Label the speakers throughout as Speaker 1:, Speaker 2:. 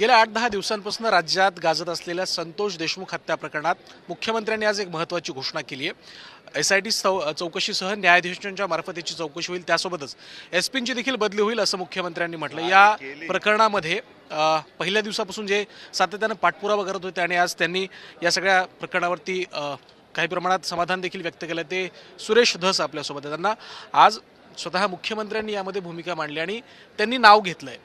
Speaker 1: गेल्या आठ दहा दिवसांपासून राज्यात गाजत असलेल्या संतोष देशमुख हत्या प्रकरणात मुख्यमंत्र्यांनी आज एक महत्त्वाची घोषणा केली आहे. एस आय टी चौकशीसह न्यायाधीशांच्या मार्फत याची चौकशी होईल. त्यासोबतच एस पींची देखील बदली होईल असं मुख्यमंत्र्यांनी म्हटलं या प्रकरणामध्ये पहिल्या दिवसापासून जे सातत्यानं पाठपुरावा करत होते आणि आज त्यांनी या सगळ्या प्रकरणावरती काही प्रमाणात समाधान देखील व्यक्त केलं ते सुरेश धस आपल्यासोबत आहे. त्यांना आज स्वतः मुख्यमंत्र्यांनी यामध्ये भूमिका मांडली आणि त्यांनी नाव घेतलंय.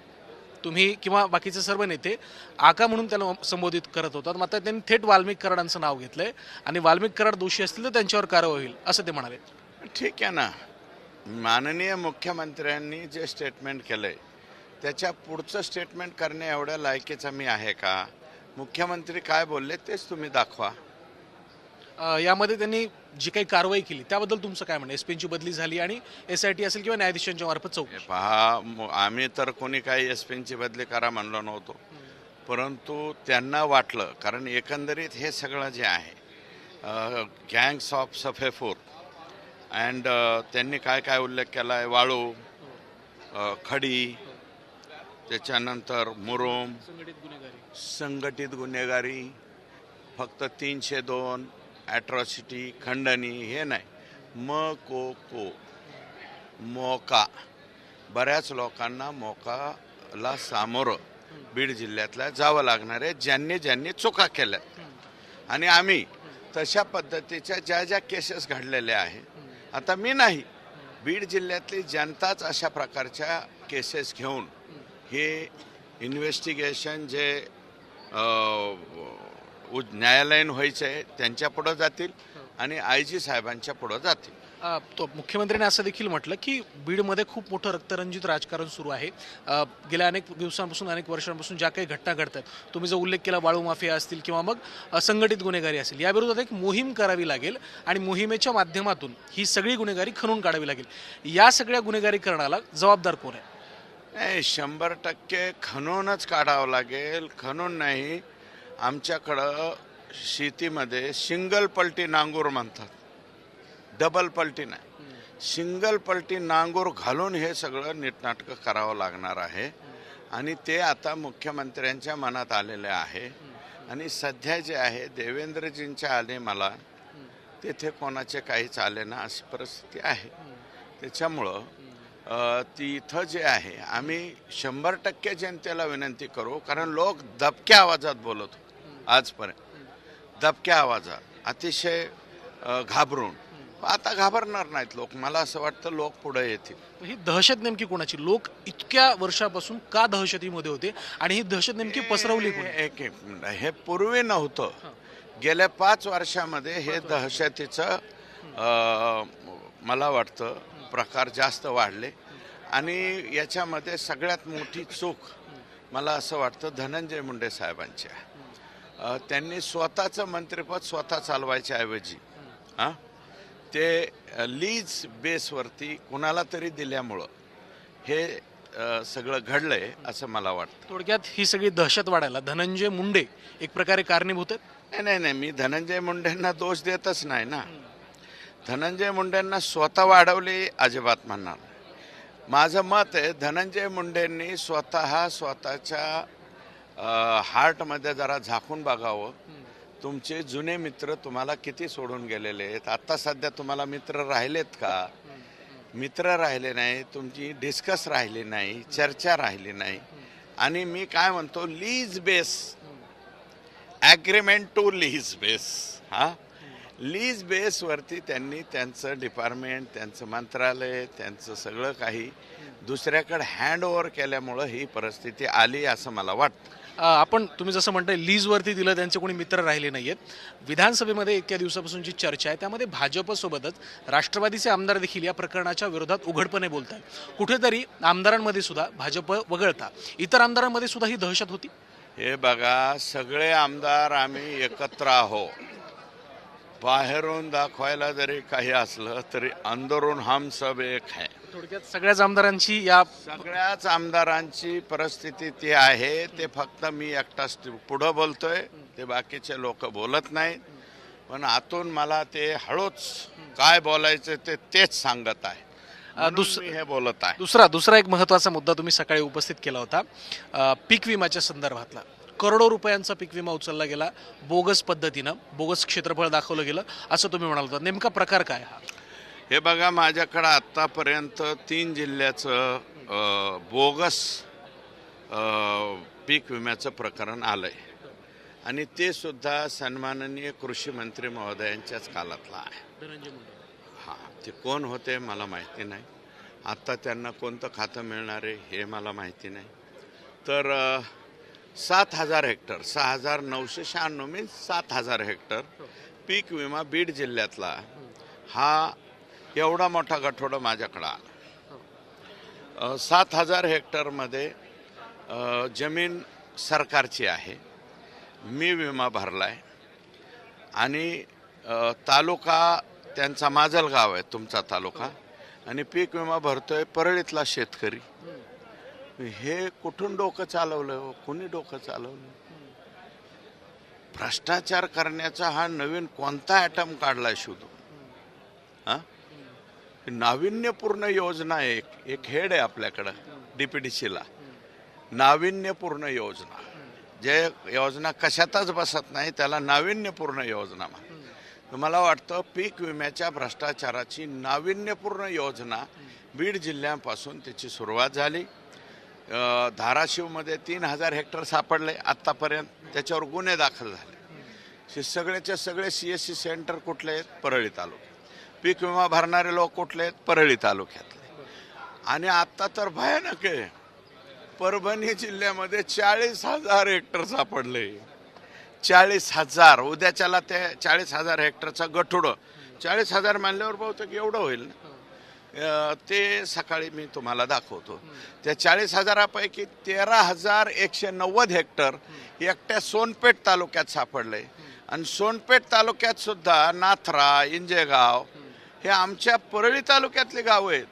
Speaker 1: तुम्ही किंवा बाकीचे सर्व नेते आका म्हणून त्याला संबोधित करत होतात. मात्र त्यांनी थेट वाल्मिक कराडांचं नाव घेतलंय आणि वाल्मिक कराड दोषी असतील तर त्यांच्यावर कारवाई होईल असं ते म्हणाले.
Speaker 2: ठीक आहे ना. माननीय मुख्यमंत्र्यांनी जे स्टेटमेंट केलंय त्याच्या पुढचं स्टेटमेंट करणे एवढ्या लायकीचा मी आहे का? मुख्यमंत्री काय बोलले तेच तुम्ही दाखवा.
Speaker 1: यामध्ये त्यांनी जी काही कारवाई केली त्याबद्दल तुमचं काय म्हणणं एस पीची बदली झाली आणि एस आय टी असेल किंवा न्यायाधीशांच्या मार्फत चौकशी.
Speaker 2: पहा आम्ही तर कोणी काही एस पीची बदली करा म्हणलो नव्हतो. परंतु त्यांना वाटलं कारण एकंदरीत हे सगळं जे आहे गँग्स ऑफ सफेपूर अँड त्यांनी काय काय उल्लेख केला आहे वाळू खडी त्याच्यानंतर मुरुम
Speaker 1: संघटित गुन्हेगारी.
Speaker 2: संघटित गुन्हेगारी फक्त तीनशे दोन ॲट्रॉसिटी खंडणी हे नाही. म को को. मोका. बऱ्याच लोकांना मोकाला सामोरं बीड जिल्ह्यातल्या जावं लागणार आहे ज्यांनी ज्यांनी चुका केल्या आणि आम्ही तशा पद्धतीच्या ज्या ज्या केसेस घडलेल्या आहे आता मी नाही. बीड जिल्ह्यातली जनताच अशा प्रकारच्या केसेस घेऊन हे इन्व्हेस्टिगेशन जे न्यायालयीन व्हायचं आहे त्यांच्या पुढं जातील आणि आय जी साहेबांच्या पुढं जातील.
Speaker 1: तो मुख्यमंत्र्यांनी असं देखील म्हटलं की बीडमध्ये खूप मोठं रक्तरंजित राजकारण सुरू आहे. गेल्या अनेक दिवसांपासून अनेक वर्षांपासून ज्या काही घटना घडतात तुम्ही जो उल्लेख केला वाळू माफिया असतील किंवा मग संघटित गुन्हेगारी असेल याविरोधात एक मोहीम करावी लागेल आणि मोहिमेच्या माध्यमातून ही सगळी गुन्हेगारी खणून काढावी लागेल. या सगळ्या गुन्हेगारीकरणाला जबाबदार कोण आहे?
Speaker 2: नाही शंभर टक्के खणूनच काढावं लागेल. खणून नाही आमच्याकडं शेतीमध्ये सिंगल पलटी नांगूर म्हणतात. डबल पलटी नाही. सिंगल पलटी नांगूर घालून हे सगळं नीटनाटकं करावं लागणार आहे. आणि ते आता मुख्यमंत्र्यांच्या मनात आलेले आहे. आणि सध्या जे आहे देवेंद्रजींच्या आले मला तेथे कोणाचे काहीच आले ना अशी परिस्थिती आहे. त्याच्यामुळं तिथं जे आहे आम्ही शंभर टक्के जनतेला विनंती करू कारण लोक दबक्या आवाजात बोलत होते. आजपर्यंत. दबक्या आवाजात. अतिशय घाबरून. आता घाबरणार नाहीत लोक. मला असं वाटतं लोक पुढे येतील.
Speaker 1: ही दहशत नेमकी कोणाची? लोक इतक्या वर्षापासून का दहशतीमध्ये होते? आणि ही दहशत नेमकी पसरवली
Speaker 2: हे- एक एक मिनिट. हे पूर्वी नव्हतं. गेल्या पाच वर्षामध्ये हे दहशतीचं मला वाटतं प्रकार जास्त वाढले. आणि याच्यामध्ये सगळ्यात मोठी चूक मला असं वाटतं धनंजय मुंडे साहेबांची आहे. त्यांनी स्वतःचं मंत्रिपद स्वतः चालवायच्या ऐवजी हां? ते लीज बेसवरती कुणाला तरी दिल्यामुळं हे सगळं घडलंय असं मला वाटतं.
Speaker 1: थोडक्यात ही सगळी दहशत वाढायला धनंजय मुंडे एक प्रकारे कारणीभूत आहेत?
Speaker 2: नाही नाही नाही मी धनंजय मुंडेंना दोष देतच नाही ना. धनंजय मुंडेंना स्वतः वाढवली अजिबात म्हणणार. माझं मत आहे धनंजय मुंडेंनी स्वतः स्वतःच्या हार्टमध्ये जरा झाकून बघावं. तुमचे जुने मित्र तुम्हाला किती सोडून गेलेले आहेत? आत्ता सध्या तुम्हाला मित्र राहिलेत का? मित्र राहिले नाही तुमची डिस्कस राहिली नाही चर्चा राहिली नाही. आणि मी काय म्हणतो lease base. Agreement to lease base. हा? लीज बेसवरती त्यांनी त्यांचं डिपार्टमेंट त्यांचं मंत्रालय त्यांचं सगळं काही दुसऱ्याकडे हँड ओव्हर केल्यामुळं ही परिस्थिती आली असं मला वाटतं.
Speaker 1: आपण तुम्ही जसं म्हणताय लीजवरती दिलं त्यांचे कोणी मित्र राहिले नाही आहेत विधानसभेमध्ये इतक्या दिवसापासून जी चर्चा आहे त्यामध्ये भाजपसोबतच राष्ट्रवादीचे आमदार देखील या प्रकरणाच्या विरोधात उघडपणे बोलत आहेत कुठेतरी आमदारांमध्ये सुद्धा भाजप वगळता. इतर आमदारांमध्ये सुद्धा ही दहशत होती?
Speaker 2: हे बघा सगळे आमदार आम्ही एकत्र आहो. बाहेरून दाखवायला जरी काही असलं तरी अंदरून हम सब एक है
Speaker 1: थोडक्यात सगळ्याच आमदारांची या
Speaker 2: सगळ्याच आमदारांची परिस्थिती ती आहे ते फक्त मी एकटाच पुढं बोलतोय ते बाकीचे लोक बोलत नाहीत. पण आतून मला ते हळूच काय बोलायचं ते तेच सांगत आहे. म्हणून
Speaker 1: दुस
Speaker 2: मी हे बोलत आहे.
Speaker 1: दुसरा दुसरा एक महत्त्वाचा मुद्दा तुम्ही सकाळी उपस्थित केला होता. पीक विम्याच्या संदर्भातला. करोडो रुपयांचा पीक विमा उचलला गेला बोगस पद्धतीनं बोगस क्षेत्रफळ दाखवलं गेलं असं तुम्ही म्हणाल होता नेमका प्रकार काय हा?
Speaker 2: हे बघा माझ्याकडं आत्तापर्यंत तीन जिल्ह्याचं बोगस पीक विम्याचं प्रकरण आलं आहे आणि ते सुद्धा सन्माननीय कृषी मंत्री महोदयांच्याच काळातलं आहे. हां ते कोण होते मला माहिती नाही. आत्ता त्यांना कोणतं खातं मिळणार आहे हे मला माहिती नाही. तर सात हजार हेक्टर सहा हजार नऊशे शहाण्णव मीन्स सात हजार हेक्टर पीक विमा बीड जिल्ह्यातला. हा एवढा मोठा गठोडा माझ्याकडं आला. सात हजार हेक्टरमध्ये जमीन सरकारची आहे. मी विमा भरला आहे आणि तालुका त्यांचा माजलगाव आहे तुमचा तालुका. आणि पीक विमा भरतोय परळीतला शेतकरी. हे कुठून डोकं चालवलं हो? कुणी डोकं चालवलं? भ्रष्टाचार करण्याचा हा नवीन कोणता ॲटम काढला शोधू हां? नाविन्यपूर्ण योजना एक एक हेड आहे आपल्याकडं डीपीडीसीला नाविन्यपूर्ण योजना. जे योजना कशातच बसत नाही त्याला नाविन्यपूर्ण योजना म्हणतात मला वाटतं पीक विम्याच्या भ्रष्टाचाराची नाविन्यपूर्ण योजना बीड जिल्ह्यापासून त्याची सुरुवात झाली. धाराशिवमध्ये तीन हजार हेक्टर सापडले. आत्तापर्यंत त्याच्यावर गुन्हे दाखल झाले. हे सगळे सी एस सी सेंटर कुठले आहेत? परळी तालुक्यात. पीक विमा भरणारे लोक कुठले आहेत? परळी तालुक्यातले. आणि आत्ता तर भयानक आहे. परभणी जिल्ह्यामध्ये चाळीस हजार हेक्टर सापडले. चाळीस हजार. उद्याच्याला ते चाळीस हजार हेक्टरचं गठुडं. चाळीस हजार मानल्यावर बहुतेक एवढं होईल ना? ते सकाळी मी तुम्हाला दाखवतो. त्या चाळीस हजारापैकी तेरा हजार एकशे नव्वद हेक्टर एकट्या सोनपेठ तालुक्यात सापडले आणि सोनपेठ तालुक्यात सुद्धा नाथरा इंजेगाव हे आमच्या परळी तालुक्यातली गावं आहेत.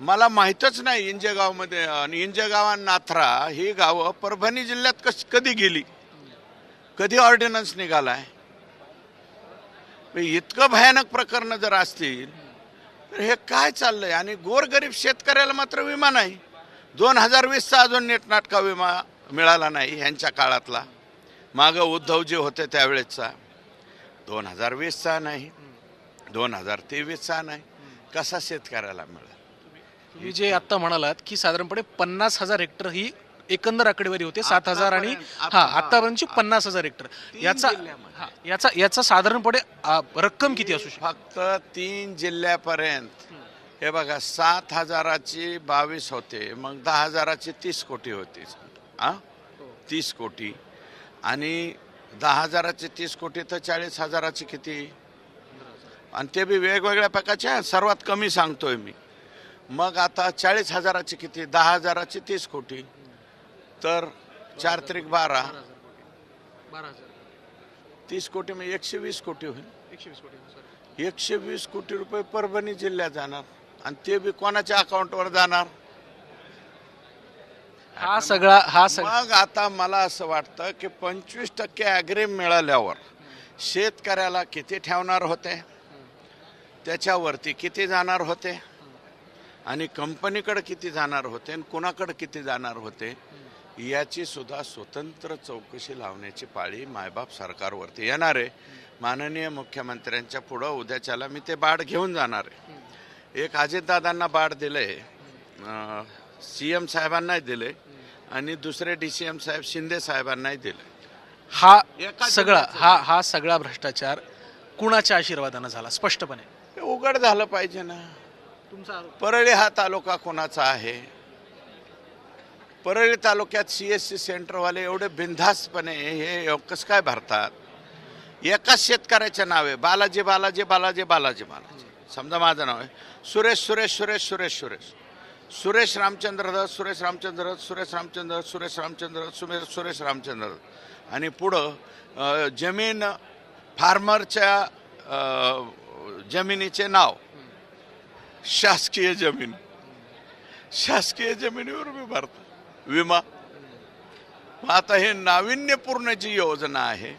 Speaker 2: मला माहीतच नाही इंजेगावमध्ये आणि इंजेगाव आणि नाथरा ही गावं परभणी जिल्ह्यात कश कधी गेली? कधी ऑर्डिनन्स निघालाय? इतकं भयानक प्रकरणं जर असतील तर हे काय चाललंय? आणि गोरगरीब शेतकऱ्याला मात्र विमा नाही. दोन हजार वीसचा अजून नीटनाटका विमा मिळाला नाही ह्यांच्या काळातला. मागं उद्धवजी होते त्यावेळेसचा. दोन हजार वीसचा नाही. दोन हजार तेवीसचा नाही. कसा शेतकऱ्याला मिळाला?
Speaker 1: तुम्ही जे आत्ता म्हणालात की साधारणपणे पन्नास हजार हेक्टर ही एकंदर आकडेवारी होते सात हजार आणि
Speaker 2: आतापर्यंत-
Speaker 1: हा
Speaker 2: आता-
Speaker 1: आतापर्यंतची पन्नास हजार हेक्टर. याचा. हा, याचा याचा साधारणपणे रक्कम किती असू शकते?
Speaker 2: फक्त तीन जिल्ह्यापर्यंत. हे बघा सात हजाराची बावीस होते मग दहा हजाराची तीस कोटी होती. आ? तीस कोटी. आणि दहा हजाराची तीस कोटी तर चाळीस हजाराची किती? आणि ते बी वेगवेगळ्या प्रकारचे आहे. सर्वात कमी सांगतोय मी. मग आता चाळीस हजाराची किती? दहा हजाराची तीस कोटी. तर चार त्रिक बारा. तीस कोटी म्हणजे एकशे वीस कोटी होईल. एकशे वीस कोटी रुपये परभणी जिल्ह्यात जाणार. आणि ते बी कोणाच्या अकाउंटवर जाणार?
Speaker 1: हा सगळा हा सगळा
Speaker 2: मग आता मला असं वाटतं की पंचवीस टक्के ॲग्रीम मिळाल्यावर शेतकऱ्याला किती ठेवणार होते? त्याच्यावरती किती जाणार होते? आणि कंपनीकडे किती जाणार होते? आणि कुणाकडे किती जाणार होते? याची सुद्धा स्वतंत्र चौकशी लावण्याची पाळी मायबाप सरकारवरती येणार आहे. माननीय मुख्यमंत्र्यांच्या पुढं उद्याच्याला मी ते बाड घेऊन जाणार आहे. एक अजितदादांना बाड दिले सी एम साहेबांनाही दिले आणि दुसरे डी सी एम साहेब शिंदे साहेबांनाही दिले
Speaker 1: हा सगळा हा हा सगळा भ्रष्टाचार कुणाच्या आशीर्वादानं झाला स्पष्टपणे?
Speaker 2: उघड झालं पाहिजे ना.
Speaker 1: तुमचा
Speaker 2: परळी हा तालुका कोणाचा आहे? परळी तालुक्यात सी एस सी सेंटरवाले एवढे बिनधास्तपणे हे कसं काय भरतात? एकाच शेतकऱ्याच्या आहे. बालाजी बालाजी बालाजी बालाजी बालाजी समजा माझं नाव आहे. सुरेश सुरेश सुरेश सुरेश सुरेश. सुरेश रामचंद्र दत्त सुरेश रामचंद्र दत्त सुरेश रामचंद्र दत्त सुरेश रामचंद्र दत्त सुरेश सुरेश रामचंद्र दत्त. आणि पुढं जमीन फार्मरच्या जमिनीचे नाव. शासकीय जमीन. शासकीय जमिनीवर मी भरतो. विमा. आता हे नाविन्यपूर्ण जी योजना आहे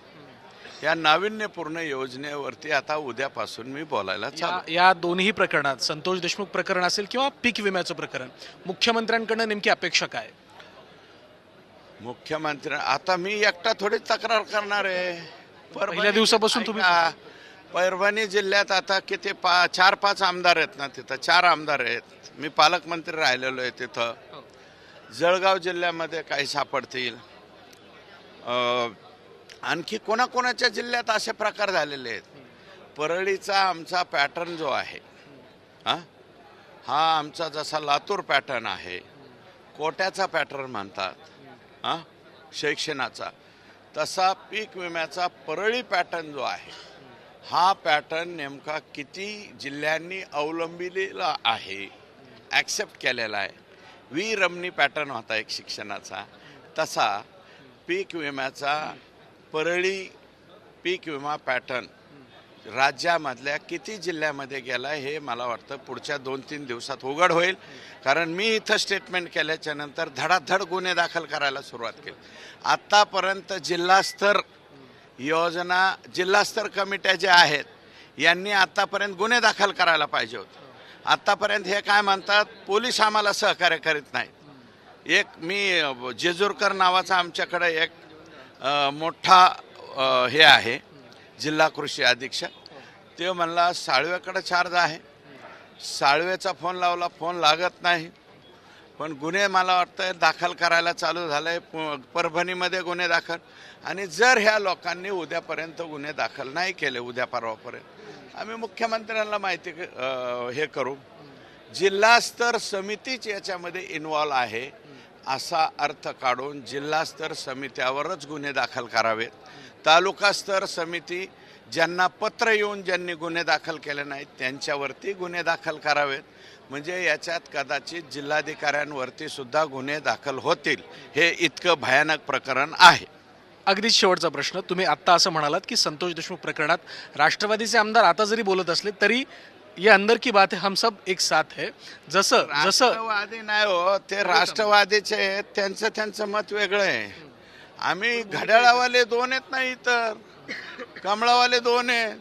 Speaker 2: या नाविन्यपूर्ण योजनेवरती आता उद्यापासून मी बोलायला
Speaker 1: या या दोन्ही प्रकरणात संतोष देशमुख प्रकरण असेल किंवा पीक विम्याचं प्रकरण मुख्यमंत्र्यांकडनं नेमकी अपेक्षा काय?
Speaker 2: मुख्यमंत्री आता मी एकटा थोडी तक्रार करणार आहे.
Speaker 1: पहिल्या दिवसापासून तुम्ही-
Speaker 2: परभणी जिल्ह्यात आता किती पा चार पाच आमदार आहेत ना तिथं चार आमदार आहेत. मी पालकमंत्री राहिलेलो आहे तिथं. जळगाव जिल्ह्यामध्ये काही सापडतील. आणखी कोणाकोणाच्या जिल्ह्यात असे प्रकार झालेले आहेत? परळीचा आमचा पॅटर्न जो आहे हा हा आमचा जसा लातूर पॅटर्न आहे कोट्याचा पॅटर्न म्हणतात हां शैक्षणाचा. तसा पीक विम्याचा परळी पॅटर्न जो आहे हा पॅटर्न नेमका किती जिल्ह्यांनी अवलंबिलेला आहे ॲक्सेप्ट केलेला आहे? वी रमणी पॅटर्न होता एक शिक्षणाचा. तसा पीक विम्याचा परळी पीक विमा पॅटर्न राज्यामधल्या किती जिल्ह्यामध्ये गेला हे मला वाटतं पुढच्या दोन तीन दिवसात उघड होईल. कारण मी इथं स्टेटमेंट केल्याच्यानंतर धडाधड गुन्हे दाखल करायला सुरुवात केली. आत्तापर्यंत जिल्हास्तर योजना जिल्हास्तर कमिट्या ज्या आहेत यांनी आत्तापर्यंत गुन्हे दाखल करायला पाहिजे होते. आत्तापर्यंत हे काय म्हणतात पोलीस आम्हाला सहकार्य करीत नाहीत. एक मी जेजूरकर नावाचा आमच्याकडे एक मोठा हे आहे जिल्हा कृषी अधीक्षक. ते म्हणला साळव्याकडे चार्ज आहे. साळवेचा फोन लावला फोन लागत नाही. पण गुन्हे मला वाटतं दाखल करायला चालू झालंय. प- परभणीमध्ये गुन्हे दाखल. आणि जर ह्या लोकांनी उद्यापर्यंत गुन्हे दाखल नाही केले उद्या परवापर्यंत आम्ही मुख्यमंत्र्यांना माहिती क- हे करू. जिल्हास्तर समितीच याच्यामध्ये इन्वॉल्व आहे असा अर्थ काढून जिल्हास्तर समित्यावरच गुन्हे दाखल करावेत. तालुकास्तर समिती ज्यांना पत्र येऊन ज्यांनी गुन्हे दाखल केले नाहीत त्यांच्यावरती गुन्हे दाखल करावेत. म्हणजे याच्यात कदाचित जिल्हाधिकाऱ्यांवरती सुद्धा गुन्हे दाखल होतील हे इतकं भयानक प्रकरण आहे.
Speaker 1: अगदीच शेवटचा प्रश्न. तुम्ही आत्ता असं म्हणालात की संतोष देशमुख प्रकरणात राष्ट्रवादीचे आमदार आता जरी बोलत असले तरी ये अंदर की बात है हम सब एक साथ है. जसं जसं
Speaker 2: राष्ट्रवादी नाही हो ते राष्ट्रवादीचे आहेत त्यांचं त्यांचं मत वेगळं आहे. आम्ही घड्याळावाले दोन आहेत नाही तर कमळावाले दोन आहेत.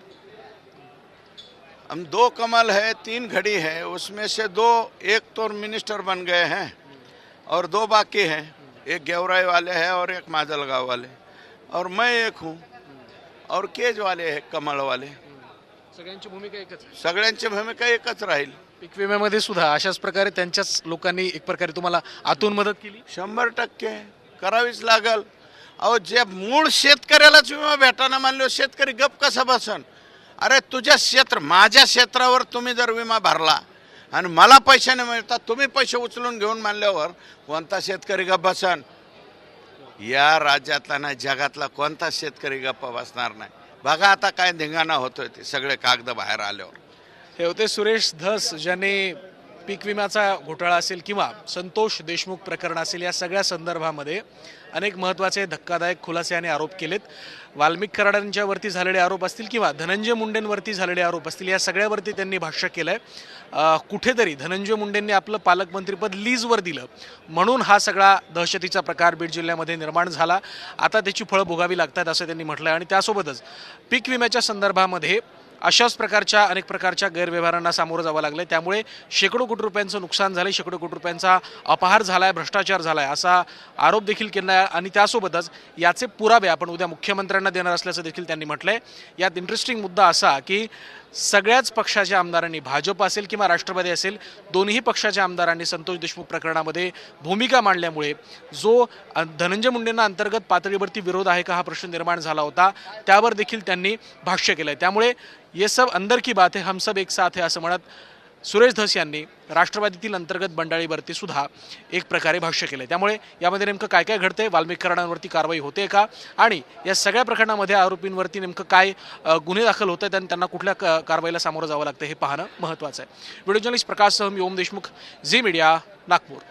Speaker 2: हम दो कमल है तीन घड़ी है उसमें से दो एक तो मिनिस्टर बन गए हैं और दो बाकी हैं. एक गेवराई वाले हैं और एक माजलगांव वाले. और मैं एक हूँ। और केज वाले हैं कमल वाले।
Speaker 1: सगळ्यांची भूमिका एकच आहे.
Speaker 2: सगळ्यांची भूमिका एकच राहील।
Speaker 1: पीक विम्यामध्ये सुद्धा अशाच प्रकारे त्यांच्याच लोकांनी एक प्रकारे तुम्हाला आतून मदत केली.
Speaker 2: शंभर टक्के. करावीच लागल. अहो जे मूळ शेतकऱ्यालाच विमा भेटाना मानलो शेतकरी गप कसा बसन? अरे तुझ्या क्षेत्र माझ्या क्षेत्रावर तुम्ही जर विमा भरला आणि मला पैशाने मिळतात तुम्ही पैसे उचलून घेऊन मानल्यावर कोणता शेतकरी गप बसन? या राज्यातला नाही जगातला कोणता शेतकरी गप्प बसणार नाही. बघा आता काय धिंगाणा होतोय ते सगळे कागद बाहेर आल्यावर.
Speaker 1: हे होते सुरेश धस ज्यांनी पीक विम्याचा घोटाळा असेल किंवा संतोष देशमुख प्रकरण असेल या सगळ्या संदर्भामध्ये अनेक महत्त्वाचे धक्कादायक खुलासे आणि आरोप केलेत. वाल्मिक कराडांच्यावरती झालेले आरोप असतील किंवा धनंजय मुंडेंवरती झालेले आरोप असतील या सगळ्यावरती त्यांनी भाष्य केलं आहे कुठेतरी धनंजय मुंडेंनी आपलं पालकमंत्रीपद लीजवर दिलं. म्हणून हा सगळा दहशतीचा प्रकार बीड जिल्ह्यामध्ये निर्माण झाला. आता त्याची फळं भोगावी लागतात असं त्यांनी म्हटलं आहे आणि त्यासोबतच पीक विम्याच्या संदर्भामध्ये अशाच प्रकारच्या अनेक प्रकारच्या गैरव्यवहारांना सामोरं जावं लागलं त्यामुळे शेकडो कोटी रुपयांचं नुकसान झालं शेकडो कोटी रुपयांचा अपहार झाला आहे भ्रष्टाचार झाला आहे असा आरोप देखील केला आहे. आणि त्यासोबतच याचे पुरावे आपण उद्या मुख्यमंत्र्यांना देणार असल्याचं देखील त्यांनी म्हटलं आहे यात इंटरेस्टिंग मुद्दा असा की सगळ्याच पक्षाच्या आमदारांनी भाजप असेल किंवा राष्ट्रवादी असेल दोन्ही पक्षाच्या आमदारांनी संतोष देशमुख प्रकरणामध्ये भूमिका मांडल्यामुळे जो धनंजय मुंडेंना अंतर्गत पातळीवरती विरोध आहे का हा प्रश्न निर्माण झाला होता त्यावर देखील त्यांनी भाष्य केलं आहे त्यामुळे ये सब अंदर की बात है हम सब एक साथ है असं म्हणत सुरेश धस यांनी राष्ट्रवादीतील अंतर्गत बंडाळीवरती सुद्धा एक प्रकारे भाष्य केलं त्यामुळे यामध्ये नेमकं काय काय घडतंय वाल्मिक कराडांवरती कारवाई होते का आणि या सगळ्या प्रकरणामध्ये आरोपींवरती नेमकं काय गुन्हे दाखल होत आहेत आणि त्यांना कुठल्या क- कारवाईला सामोरं जावं लागतं हे पाहणं महत्त्वाचं आहे. Video journalist Prakash Saham Om Deshmukh Zee media Nagpur.